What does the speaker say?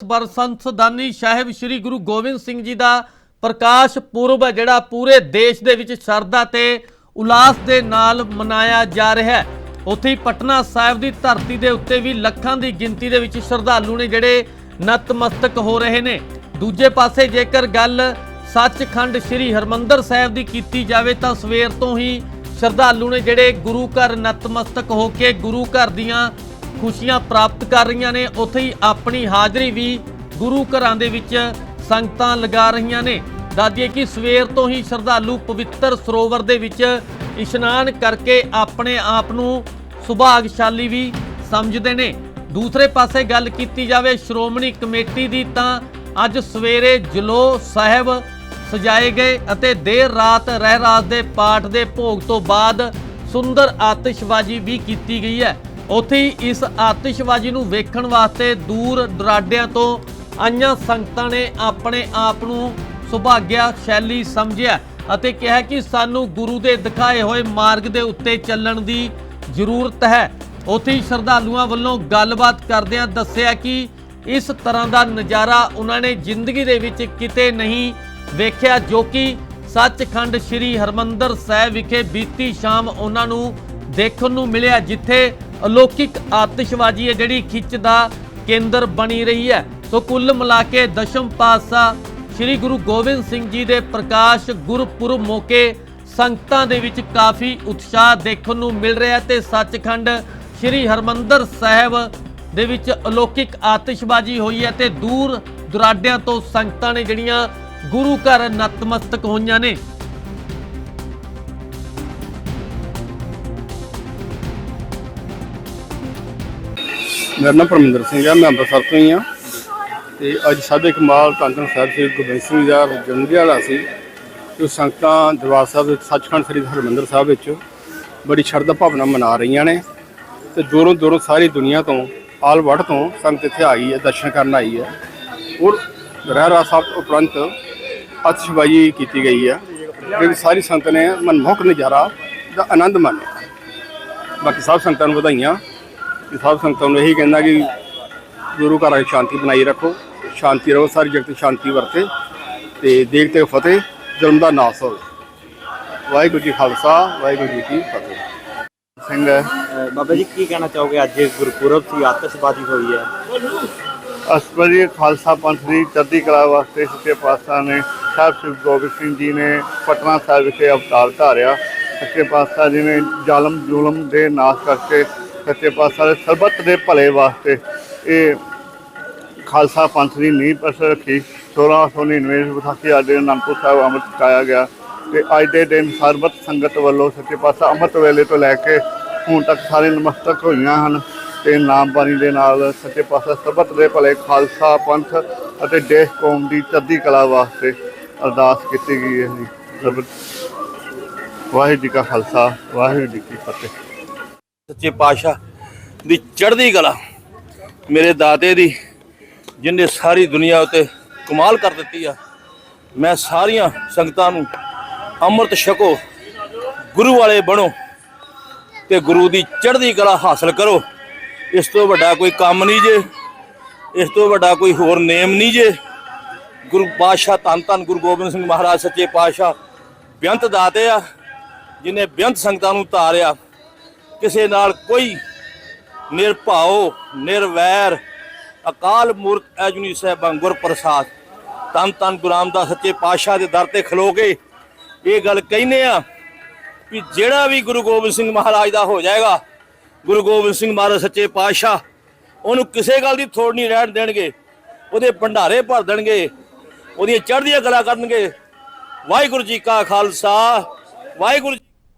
ਬਰਸੰਸਦਾਨੀ ਸਾਹਿਬ ਸ੍ਰੀ ਗੁਰੂ ਗੋਬਿੰਦ ਸਿੰਘ ਜੀ ਦਾ ਪ੍ਰਕਾਸ਼ ਪੁਰਬ ਹੈ, ਜਿਹੜਾ ਪੂਰੇ ਦੇਸ਼ ਦੇ ਵਿੱਚ ਸ਼ਰਧਾ ਤੇ ਉਲਾਸ ਦੇ ਨਾਲ ਮਨਾਇਆ ਜਾ ਰਿਹਾ ਹੈ। ਉੱਥੇ ਹੀ ਪਟਨਾ ਸਾਹਿਬ ਦੀ ਧਰਤੀ ਦੇ ਉੱਤੇ ਵੀ ਲੱਖਾਂ ਦੀ ਗਿਣਤੀ ਦੇ ਵਿੱਚ ਸ਼ਰਧਾਲੂ ਨੇ ਜਿਹੜੇ ਨਤਮਸਤਕ ਹੋ ਰਹੇ ਨੇ। ਦੂਜੇ ਪਾਸੇ ਜੇਕਰ ਗੱਲ ਸੱਚਖੰਡ ਸ੍ਰੀ ਹਰਮੰਦਰ ਸਾਹਿਬ ਦੀ ਕੀਤੀ ਜਾਵੇ, ਤਾਂ ਸਵੇਰ ਤੋਂ ਹੀ ਸ਼ਰਧਾਲੂ ਨੇ ਜਿਹੜੇ ਗੁਰੂ ਘਰ ਨਤਮਸਤਕ ਹੋ ਕੇ ਗੁਰੂ ਘਰ ਦੀਆਂ ਖੁਸ਼ੀਆਂ ਪ੍ਰਾਪਤ ਕਰ ਰਹੀਆਂ ਨੇ। ਉੱਥੇ ਹੀ ਆਪਣੀ ਹਾਜ਼ਰੀ ਵੀ ਗੁਰੂ ਘਰਾਂ ਦੇ ਵਿੱਚ ਸੰਗਤਾਂ ਲਗਾ ਰਹੀਆਂ ਨੇ। ਦੱਸਦੀਏ ਕਿ ਸਵੇਰ ਤੋਂ ਹੀ ਸ਼ਰਧਾਲੂ ਪਵਿੱਤਰ ਸਰੋਵਰ ਦੇ ਵਿੱਚ ਇਸ਼ਨਾਨ ਕਰਕੇ ਆਪਣੇ ਆਪ ਨੂੰ ਸੁਭਾਗਸ਼ਾਲੀ ਵੀ ਸਮਝਦੇ ਨੇ। ਦੂਸਰੇ ਪਾਸੇ ਗੱਲ ਕੀਤੀ ਜਾਵੇ ਸ਼੍ਰੋਮਣੀ ਕਮੇਟੀ ਦੀ ਤਾਂ ਅੱਜ ਸਵੇਰੇ ਜਲੋ ਸਾਹਿਬ ਸਜਾਏ ਗਏ ਅਤੇ ਦੇਰ ਰਾਤ ਰਹਿ ਰਾਤ ਦੇ ਪਾਠ ਦੇ ਭੋਗ ਤੋਂ ਬਾਅਦ ਸੁੰਦਰ ਆਤਿਸ਼ਬਾਜ਼ੀ ਵੀ ਕੀਤੀ ਗਈ ਹੈ। ਉੱਥੇ ਹੀ ਇਸ ਆਤਿਸ਼ਬਾਜ਼ੀ ਨੂੰ ਵੇਖਣ ਵਾਸਤੇ ਦੂਰ ਦੁਰਾਡਿਆਂ ਤੋਂ ਆਈਆਂ ਸੰਗਤਾਂ ਨੇ ਆਪਣੇ ਆਪ ਨੂੰ ਸੁਭਾਗਿਆ ਸ਼ੈਲੀ ਸਮਝਿਆ ਅਤੇ ਕਿਹਾ ਕਿ ਸਾਨੂੰ ਗੁਰੂ ਦੇ ਦਿਖਾਏ ਹੋਏ ਮਾਰਗ ਦੇ ਉੱਤੇ ਚੱਲਣ ਦੀ ਜ਼ਰੂਰਤ ਹੈ। ਉੱਥੇ ਹੀ ਸ਼ਰਧਾਲੂਆਂ ਵੱਲੋਂ ਗੱਲਬਾਤ ਕਰਦਿਆਂ ਦੱਸਿਆ ਕਿ ਇਸ ਤਰ੍ਹਾਂ ਦਾ ਨਜ਼ਾਰਾ ਉਹਨਾਂ ਨੇ ਜ਼ਿੰਦਗੀ ਦੇ ਵਿੱਚ ਕਿਤੇ ਨਹੀਂ ਵੇਖਿਆ, ਜੋ ਕਿ ਸੱਚਖੰਡ ਸ੍ਰੀ ਹਰਮੰਦਰ ਸਾਹਿਬ ਵਿਖੇ ਬੀਤੀ ਸ਼ਾਮ ਉਹਨਾਂ ਨੂੰ ਦੇਖਣ ਨੂੰ ਮਿਲਿਆ, ਜਿੱਥੇ ਅਲੌਕਿਕ ਆਤਿਸ਼ਬਾਜ਼ੀ ਹੈ ਜਿਹੜੀ ਖਿੱਚ ਦਾ ਕੇਂਦਰ ਬਣੀ ਰਹੀ ਹੈ। ਸੋ ਕੁੱਲ ਮਿਲਾ ਕੇ ਦਸ਼ਮ ਪਾਤਸ਼ਾਹ ਸ੍ਰੀ ਗੁਰੂ ਗੋਬਿੰਦ ਸਿੰਘ ਜੀ ਦੇ ਪ੍ਰਕਾਸ਼ ਗੁਰਪੁਰਬ ਮੌਕੇ ਸੰਗਤਾਂ ਦੇ ਵਿੱਚ ਕਾਫੀ ਉਤਸ਼ਾਹ ਦੇਖਣ ਨੂੰ ਮਿਲ ਰਿਹਾ ਹੈ ਤੇ ਸੱਚਖੰਡ ਸ੍ਰੀ ਹਰਮੰਦਰ ਸਾਹਿਬ ਦੇ ਵਿੱਚ ਅਲੌਕਿਕ ਆਤਿਸ਼ਬਾਜ਼ੀ ਹੋਈ ਹੈ ਤੇ ਦੂਰ ਦੁਰਾਡਿਆਂ ਤੋਂ ਸੰਗਤਾਂ ਨੇ ਜਿਹੜੀਆਂ ਗੁਰੂ ਘਰ ਨਤਮਸਤਕ ਹੋਈਆਂ ਨੇ। ਮੇਰਾ ਨਾਮ ਪਰਮਿੰਦਰ ਸਿੰਘ ਹੈ ਮੈਂ ਅੰਮ੍ਰਿਤਸਰ ਤੋਂ ਹੀ ਹਾਂ ਤੇ ਅੱਜ ਸਾਡੇ ਕਮਾਲ ਧੰਨ ਸਾਹਿਬ ਸ੍ਰੀ ਗੋਬਿੰਦ ਸਿੰਘ ਜੀ ਦਾ ਜਨਮ ਦਿਹਾੜਾ ਸੀ। ਜੋ ਸੰਗਤਾਂ ਦਰਬਾਰ ਸਾਹਿਬ ਵਿੱਚ, ਸੱਚਖੰਡ ਸ੍ਰੀ ਹਰਿਮੰਦਰ ਸਾਹਿਬ ਵਿੱਚ ਬੜੀ ਸ਼ਰਧਾ ਭਾਵਨਾ ਮਨਾ ਰਹੀਆਂ ਨੇ। ਤੇ ਦੂਰੋਂ ਦੂਰੋਂ ਸਾਰੀ ਦੁਨੀਆ ਤੋਂ, ਆਲ ਵਰਡ ਤੋਂ ਸੰਗਤ ਇੱਥੇ ਆਈ ਹੈ, ਦਰਸ਼ਨ ਕਰਨ ਆਈ ਹੈ। ਔਰ ਰਹਿ ਰਹਿਰਾ ਸਾਹਿਬ ਉਪਰੰਤ ਅਤਿਸ਼ਬਾਜ਼ੀ ਕੀਤੀ ਗਈ ਹੈ, ਜਿਹੜੀ ਸਾਰੀ ਸੰਗਤ ਨੇ ਮਨਮੋਹਕ ਨਜ਼ਾਰਾ ਦਾ ਆਨੰਦ ਮਾਣਿਆ। ਬਾਕੀ ਸਭ ਸੰਗਤਾਂ ਨੂੰ ਵਧਾਈਆਂ। ਸਭ ਸੰਗਤਾਂ ਨੂੰ ਇਹੀ ਕਹਿੰਦਾ ਕਿ ਗੁਰੂ ਘਰਾਂ 'ਚ ਸ਼ਾਂਤੀ ਬਣਾਈ ਰੱਖੋ ਸ਼ਾਂਤੀ ਰਹੋ ਸਾਰੀ ਜਗਤ ਸ਼ਾਂਤੀ ਵਰਤੇ ਤੇ ਦੇਖ ਤੇ ਫਤਿਹ ਜਨਮ ਦਾ ਨਾਸ ਹੋਵੇ। ਵਾਹਿਗੁਰੂ ਜੀ ਖਾਲਸਾ ਵਾਹਿਗੁਰੂ ਜੀ ਕੀ ਫਤਿਹ। ਸਿੰਘ ਬਾਬਾ ਜੀ ਕੀ ਕਹਿਣਾ ਚਾਹੋਗੇ? ਅੱਜ ਗੁਰਪੁਰਬ ਸੀ ਆਤਿਸ਼ਬਾਜ਼ੀ ਹੋਈ ਹੈ। ਅਸਪਰੀ ਖਾਲਸਾ ਪੰਥ ਦੀ ਚੜ੍ਹਦੀ ਕਲਾ ਵਾਸਤੇ ਸੱਚੇ ਪਾਤਸ਼ਾਹ ਨੇ ਸਾਹਿਬ ਸ੍ਰੀ ਗੋਬਿੰਦ ਸਿੰਘ ਜੀ ਨੇ ਪਟਨਾ ਸਾਹਿਬ ਵਿਖੇ ਅਵਤਾਰ ਧਾਰਿਆ। ਸੱਚੇ ਪਾਤਸ਼ਾਹ ਜੀ ਨੇ ਜ਼ਾਲਮ ਜ਼ੁਲਮ ਦੇ ਨਾਸ਼ ਕਰਕੇ ਸੱਚੇ ਪਾਤਸ਼ਾਹ ਦੇ ਸਰਬੱਤ ਦੇ ਭਲੇ ਵਾਸਤੇ ਇਹ ਖਾਲਸਾ ਪੰਥ ਦੀ ਨੀਂਹ ਪਸ ਰੱਖੀ। 1699 ਵਿਸਾਖੀ ਅੱਜ ਅਨੰਦਪੁਰ ਸਾਹਿਬ ਅੰਮ੍ਰਿਤ ਛਕਾਇਆ ਗਿਆ ਤੇ ਅੱਜ ਦੇ ਦਿਨ ਸਰਬੱਤ ਸੰਗਤ ਵੱਲੋਂ ਸੱਚੇ ਪਾਤਸ਼ਾਹ ਅੰਮ੍ਰਿਤ ਵੇਲੇ ਤੋਂ ਲੈ ਕੇ ਹੁਣ ਤੱਕ ਸਾਰੇ ਨਮਸਤਕ ਹੋਈਆਂ ਹਨ ਤੇ ਨਾਮਬਾਣੀ ਦੇ ਨਾਲ ਸੱਚੇ ਪਾਤਸ਼ਾਹ ਸਰਬੱਤ ਦੇ ਭਲੇ ਖਾਲਸਾ ਪੰਥ ਅਤੇ ਦੇਸ਼ ਕੌਮ ਦੀ ਚੜ੍ਹਦੀ ਕਲਾ ਵਾਸਤੇ ਅਰਦਾਸ ਕੀਤੀ ਗਈ ਹੈ ਜੀ। ਵਾਹਿਗੁਰੂ ਜੀ ਕਾ ਖਾਲਸਾ, ਵਾਹਿਗੁਰੂ ਜੀ ਕੀ ਫਤਿਹ। ਸੱਚੇ ਪਾਤਸ਼ਾਹ ਦੀ ਚੜ੍ਹਦੀ ਕਲਾ ਮੇਰੇ ਦਾਤੇ ਦੀ, ਜਿਨੇ ਸਾਰੀ ਦੁਨੀਆ ਉਤੇ ਕਮਾਲ ਕਰ ਦਿੱਤੀ ਆ, ਮੈਂ ਸਾਰੀਆਂ ਸੰਗਤਾਂ ਨੂੰ ਅੰਮ੍ਰਿਤ ਛਕੋ, ਗੁਰੂ ਵਾਲੇ ਬਣੋ ਤੇ ਗੁਰੂ ਦੀ ਚੜ੍ਹਦੀ ਕਲਾ ਹਾਸਲ ਕਰੋ। ਇਸ ਤੋਂ ਵੱਡਾ ਕੋਈ ਕੰਮ ਨਹੀਂ ਜੇ, ਇਸ ਤੋਂ ਵੱਡਾ ਕੋਈ ਹੋਰ ਨੇਮ ਨਹੀਂ ਜੇ। ਗੁਰੂ ਪਾਤਸ਼ਾਹ ਧੰਨ ਧੰਨ ਗੁਰੂ ਗੋਬਿੰਦ ਸਿੰਘ ਮਹਾਰਾਜ, ਸੱਚੇ ਪਾਤਸ਼ਾਹ, ਬੇਅੰਤ ਦਾਤੇ ਆ, ਜਿਨੇ ਬੇਅੰਤ ਸੰਗਤਾਂ ਨੂੰ ਧਾਰਿਆ ਕਿਸੇ ਨਾਲ ਕੋਈ ਨਿਰਭਾਉ ਨਿਰਵੈਰ, ਅਕਾਲ ਮੂਰਤ ਐਜੁਨੀ ਸਾਹਿਬਾਂ ਗੁਰਪ੍ਰਸਾਦ ਤਨ ਤਨ ਗੁਰਾਮ ਦਾ ਸੱਚੇ ਪਾਤਸ਼ਾਹ ਦੇ ਦਰ ਤੇ ਖਲੋ ਕੇ ਇਹ ਗੱਲ ਕਹਿੰਦੇ ਆ ਵੀ ਜਿਹੜਾ ਵੀ ਗੁਰੂ ਗੋਬਿੰਦ ਸਿੰਘ ਮਹਾਰਾਜ ਦਾ ਹੋ ਜਾਏਗਾ, ਗੁਰੂ ਗੋਬਿੰਦ ਸਿੰਘ ਮਹਾਰਾਜ ਸੱਚੇ ਪਾਤਸ਼ਾਹ, ਉਹਨੂੰ ਕਿਸੇ ਗੱਲ ਦੀ ਥੋੜ ਨਹੀਂ ਰਹਿਣ ਦੇਣਗੇ, ਉਹਦੇ ਭੰਡਾਰੇ ਭਰ ਦੇਣਗੇ, ਉਹਦੀਆਂ ਚੜ੍ਹਦੀਆਂ ਕਲਾ ਕਰਨਗੇ। ਵਾਹਿਗੁਰੂ ਜੀ ਕਾ ਖਾਲਸਾ, ਵਾਹਿਗੁਰੂ